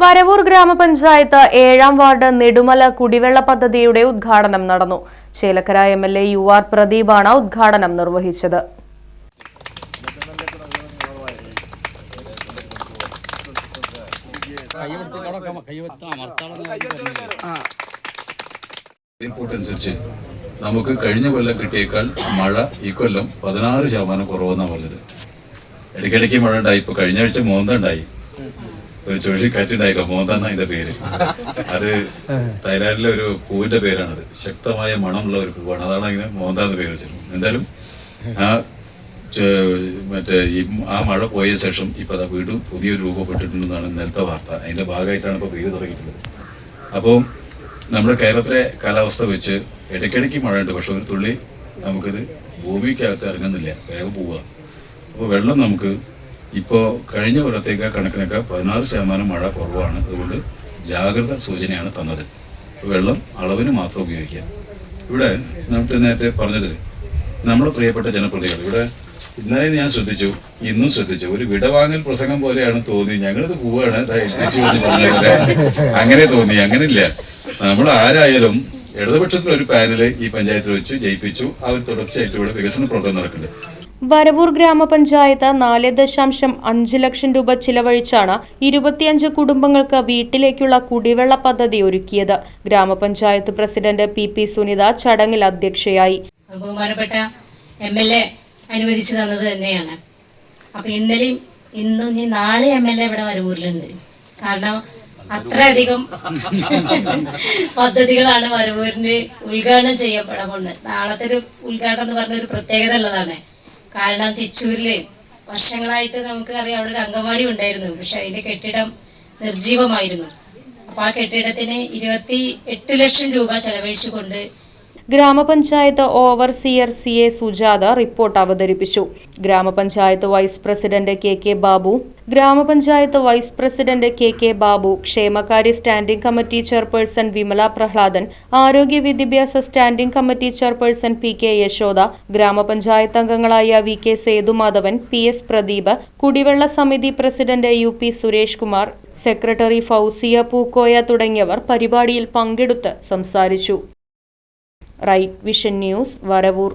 Varavoor grama panchayat ഏഴാം ward Nedumala കുടിവെള്ള പദ്ധതിയുടെ ഉദ്ഘാടനം നടന്നു. Chelakkara M L A U R പ്രദീപാണ് ഉദ്ഘാടനം നിർവഹിച്ചത്. അനുസരിച്ച് നമുക്ക് കഴിഞ്ഞ കൊല്ലം കിട്ടിയേക്കാൾ മഴ ഈ കൊല്ലം പതിനാറ് ശതമാനം കുറവെന്നാണ് പറഞ്ഞത്. ഇടയ്ക്കിടയ്ക്ക് മഴ ഉണ്ടായി. ഇപ്പൊ കഴിഞ്ഞ ആഴ്ച മോന്ത ഉണ്ടായി. ഒരു ചുഴലിക്കാറ്റുണ്ടായില്ല മോന്ത എന്നാ അതിന്റെ പേര്. അത് തൈലാൻഡിലെ ഒരു പൂവിന്റെ പേരാണത്. ശക്തമായ മണമുള്ള ഒരു പൂവാണ്. അതാണ് അതിന് മോന്ത എന്ന് പേര് വെച്ചിരുന്നത് എന്തായാലും ആ മറ്റേ ഈ ആ മഴ പോയ ശേഷം ഇപ്പൊ അതാ വീണ്ടും പുതിയൊരു രൂപപ്പെട്ടിട്ടുണ്ടെന്നാണ് ഇന്നലത്തെ വാർത്ത. അതിന്റെ ഭാഗമായിട്ടാണ് ഇപ്പൊ പെയ്ത് തുടങ്ങിയിട്ടുള്ളത്. അപ്പോൾ നമ്മുടെ കേരളത്തിലെ കാലാവസ്ഥ വെച്ച് ഇടയ്ക്കിടയ്ക്ക് മഴയുണ്ട് പക്ഷെ ഒരു തുള്ളി നമുക്കിത് ഭൂമിക്കകത്ത് ഇറങ്ങുന്നില്ല. വേഗം പോവുക. അപ്പോൾ വെള്ളം നമുക്ക് ഇപ്പോൾ കഴിഞ്ഞ കൊല്ലത്തേക്ക് കണക്കിനൊക്കെ പതിനാറ് ശതമാനം മഴ കുറവാണ്. അതുകൊണ്ട് ജാഗ്രത സൂചനയാണ് തന്നത്. വെള്ളം അളവിന് മാത്രം ഉപയോഗിക്കുക. ഇവിടെ നമുക്ക് നേരത്തെ പറഞ്ഞത് നമ്മുടെ പ്രിയപ്പെട്ട ജനപ്രതികൾ ഇവിടെ ഇന്നലെ ഞാൻ ശ്രദ്ധിച്ചു ഇന്നും ശ്രദ്ധിച്ചു. ഒരു വിടവാങ്ങൽ പ്രസംഗം പോലെയാണ് തോന്നി. ഞങ്ങളിത് പോവാണ്. അങ്ങനെ തോന്നി. അങ്ങനെയില്ല. നമ്മൾ ആരായാലും ഇടതുപക്ഷത്തിലൊരു പാനൽ ഈ പഞ്ചായത്തിൽ വെച്ച് ജയിപ്പിച്ചു. അവർ തുടർച്ചയായിട്ട് ഇവിടെ വികസന പ്രവർത്തനം നടക്കുന്നുണ്ട്. വരവൂർ ഗ്രാമപഞ്ചായത്ത് നാല് ദശാംശം അഞ്ച് ലക്ഷം രൂപ ചിലവഴിച്ചാണ് ഇരുപത്തിയഞ്ച് കുടുംബങ്ങൾക്ക് വീട്ടിലേക്കുള്ള കുടിവെള്ള പദ്ധതി ഒരുക്കിയത്. ഗ്രാമപഞ്ചായത്ത് പ്രസിഡന്റ് പി പി സുനിത ചടങ്ങിൽ അധ്യക്ഷയായി. ബഹുമാനപ്പെട്ട എം എൽ എ അനുവദിച്ചു തന്നത് തന്നെയാണ്. അപ്പൊ ഇന്നലെയും ഇന്നും ഇനി നാളെ എം എൽ എ ഇവിടെ വരവൂരിലുണ്ട്. കാരണം അത്രയധികം പദ്ധതികളാണ് വരവൂരിന് ഉദ്ഘാടനം ചെയ്യപ്പെടുന്നത് നാളത്തെ ഒരു ഉദ്ഘാടനം എന്ന് പറഞ്ഞ ഒരു പ്രത്യേകത ഉള്ളതാണ്. കാരണം തിച്ചൂരിൽ വർഷങ്ങളായിട്ട് നമുക്ക് അറിയാം അവിടെ ഒരു അംഗൻവാടി ഉണ്ടായിരുന്നു. പക്ഷെ അതിന്റെ കെട്ടിടം നിർജീവമായിരുന്നു. അപ്പൊ ആ കെട്ടിടത്തിന് ഇരുപത്തി എട്ട് ലക്ഷം രൂപ ചെലവഴിച്ചുകൊണ്ട് grama panchayat overseer C A Sujatha report അവതരിപ്പിച്ചു. Grama panchayat vice president K K Babu grama panchayat vice president K K Babu ക്ഷേമകാര്യ standing committee chairperson Vimala Prahladan ആരോഗ്യ വിദ്യാഭ്യാസ standing committee chairperson P K Yashoda grama panchayat അംഗങ്ങളായ V K Sethumadhavan P S Pradeep കുടിവെള്ള സമിതി president U P Suresh Kumar secretary Fousiya Pookoya തുടങ്ങിയവർ പരിപാടിയിൽ പങ്കെടുത്ത് സംസാരിച്ചു. Right vision news Varavoor.